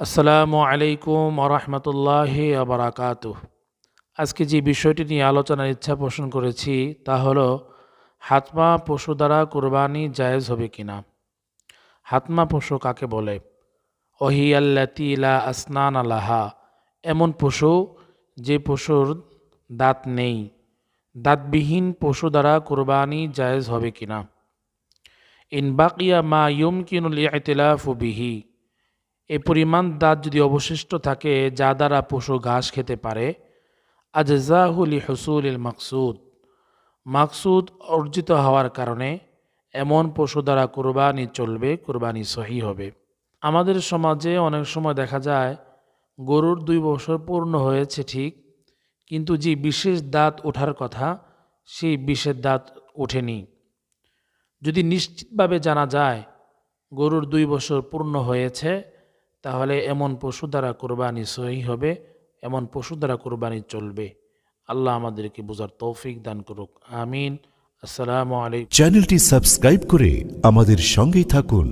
আসসালামু আলাইকুম আরহামতুল্লাহ আবরাকাত আজকে যে বিষয়টি নিয়ে আলোচনার ইচ্ছা পোষণ করেছি, তা হলো, হাতমা পশু দ্বারা কোরবানি জায়েজ হবে কিনা? হাতমা পশু কাকে বলে? ওহিয়াল্লাতি ইলা আসনান আলাহা এমন পশু যে পশুর দাঁত নেই। দাঁতবিহীন পশু দ্বারা কোরবানি জায়েজ হবে কিনা? ইন বাকিয়া মা ইয়ুমকিনুল ইতিলাফু বিহি। এ পরিমাণ দাঁত যদি অবশিষ্ট থাকে, যা দ্বারা পশু ঘাস খেতে পারে আজজাহুলি হসুল ইল মাকসুদ। মাকসুদ অর্জিত হওয়ার কারণে এমন পশু দ্বারা কোরবানি চলবে, কোরবানি সহি হবে। আমাদের সমাজে অনেক সময় দেখা যায়, গরুর দুই বছর পূর্ণ হয়েছে ঠিক, কিন্তু যে বিশেষ দাঁত ওঠার কথা, সেই বিশেষ দাঁত ওঠেনি। যদি নিশ্চিতভাবে জানা যায়, গরুর দুই বছর পূর্ণ হয়েছে তাহলে এমন পশু দ্বারা কোরবানি সহি হবে, এমন পশু দ্বারা কোরবানি চলবে। আল্লাহ আমাদেরকে বোঝার তৌফিক দান করুক। আমিন। আসসালামু আলাইকুম। চ্যানেলটি সাবস্ক্রাইব করে আমাদের সঙ্গেই থাকুন।